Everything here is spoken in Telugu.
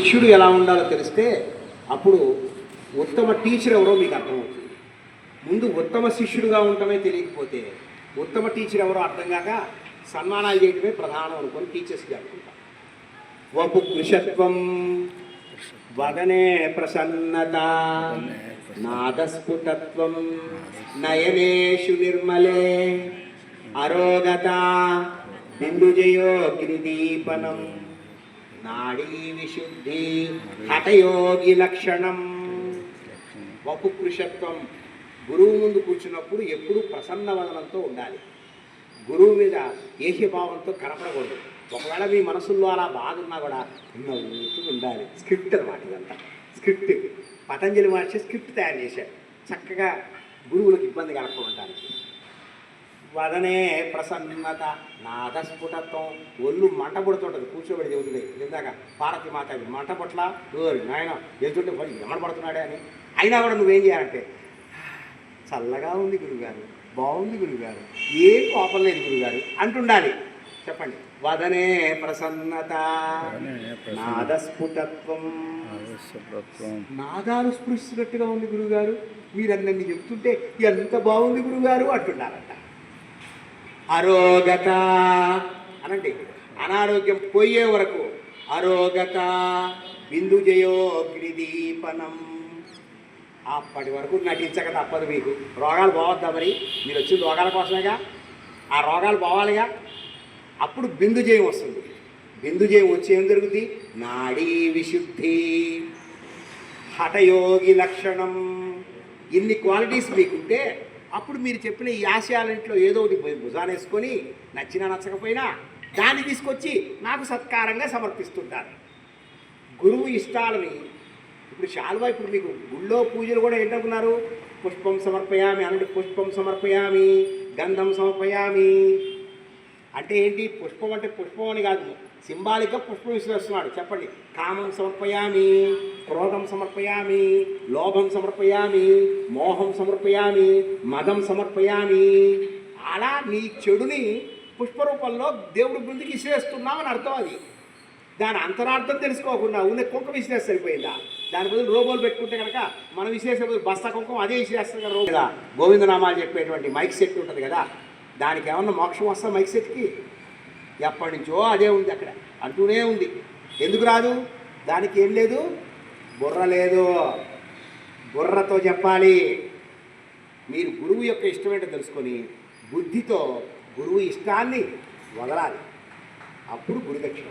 శిష్యుడు ఎలా ఉండాలో తెలిస్తే అప్పుడు ఉత్తమ టీచర్ ఎవరో మీకు అర్థమవుతుంది. ముందు ఉత్తమ శిష్యుడుగా ఉండటమే తెలియకపోతే ఉత్తమ టీచర్ ఎవరో అర్థం కాక సన్మానాలు చేయడమే ప్రధానం అనుకొని టీచర్స్కి అనుకుంటాం వపు కృషత్వం వదనే ప్రసన్నత నాదస్ఫుటత్వం నయనేషు నిర్మలే అరోగత బిందుజయో నాడీ విశుద్ధి హఠయోగి లక్షణం. వపుకృషత్వం గురువు ముందు కూర్చున్నప్పుడు ఎప్పుడూ ప్రసన్న వదనంతో ఉండాలి. గురువు మీద ఏహ్యభావంతో కనపడకూడదు. ఒకవేళ మీ మనసుల్లో అలా బాగున్నా కూడా నవ్వుతూ ఉండాలి. స్క్రిప్ట్ అనమాట ఇదంతా. స్క్రిప్ట్ పతంజలి మహర్షి స్క్రిప్ట్ తయారు చేశాడు. చక్కగా గురువులకు ఇబ్బంది కలగకుంటానికి వదనే ప్రసన్నత నాదస్ఫుటత్వం. ఒళ్ళు మంట పుడుతుంటుంది కూర్చోబెడి దేవుతుంది ఇందాక పార్వతి మాత మంట పుట్ల ఓరి నాయన ఎదుటి పడి ఎమడబడుతున్నాడే అని. అయినా కూడా నువ్వేం చేయాలంటే చల్లగా ఉంది గురుగారు బాగుంది గురుగారు ఏ కోపం లేదు గురుగారు అంటుండాలి. చెప్పండి. వదనే ప్రసన్నత నాదస్ఫుటత్వం. నాదాలు స్పృశిస్తున్నట్టుగా ఉంది గురుగారు. మీరు అన్నీ చెప్తుంటే ఎంత బాగుంది గురుగారు అంటున్నారంట. అరోగత అనండి. అనారోగ్యం పోయే వరకు అరోగత బిందు జయోగ్నిదీపనం అప్పటి వరకు నటించక తప్పదు మీకు. రోగాలు పోవద్దా మరి? మీరు వచ్చిన రోగాల కోసమేగా? ఆ రోగాలు పోవాలిగా? అప్పుడు బిందు జయం వస్తుంది. బిందు జయం వచ్చి ఏం జరుగుతుంది నాడీ విశుద్ధి. హఠయోగి లక్షణం. ఇన్ని క్వాలిటీస్ మీకుంటే అప్పుడు మీరు చెప్పిన ఈ ఆశయాలన్నింటిలో ఏదో ఒకటి భుజానేసుకొని నచ్చినా నచ్చకపోయినా దాన్ని తీసుకొచ్చి నాకు సత్కారంగా సమర్పిస్తుంటారు. గురువు ఇష్టాలని ఇప్పుడు శాల్వా ఇప్పుడు మీకు గుళ్ళో పూజలు కూడా ఏంటనుకున్నారు? పుష్పం సమర్పయామి అనండి పుష్పం సమర్పయామి గంధం సమర్పయామి. అంటే ఏంటి? పుష్పం అంటే పుష్పం అని కాదు. సింబాలిక్గా పుష్పం విసిరేస్తున్నాడు చెప్పండి. కామం సమర్పయామి క్రోధం సమర్పయామి లోభం సమర్పయామి మోహం సమర్పయామి మదం సమర్పయామి. అలా నీ చెడుని పుష్పరూపంలో దేవుడి బృందికి విసిరేస్తున్నావు అని అర్థం అది. దాని అంతరార్థం తెలుసుకోకుండా ఉన్న కుంకుమ విసిరేస్తే సరిపోయిందా? దాని బదులు రోబోలు పెట్టుకుంటే కనుక మనం విసిరేసే బదులు బస్తా కుంకం అదే విసిరేస్తాం కదా. గోవిందనామాలు చెప్పేటువంటి మైక్ సెట్ ఉంటుంది కదా. దానికి ఏమన్నా మోక్షం వస్తా మైక్ సెట్కి? ఎప్పటి నుంచో అదే ఉంది అక్కడ. అంటూనే ఉంది. ఎందుకు రాదు? దానికి ఏం లేదు? బుర్ర లేదు. బుర్రతో చెప్పాలి. మీరు గురువు యొక్క ఇష్టం ఏంటో తెలుసుకొని బుద్ధితో గురువు ఇష్టాన్ని వదలాలి. అప్పుడు గురుదక్షిణ.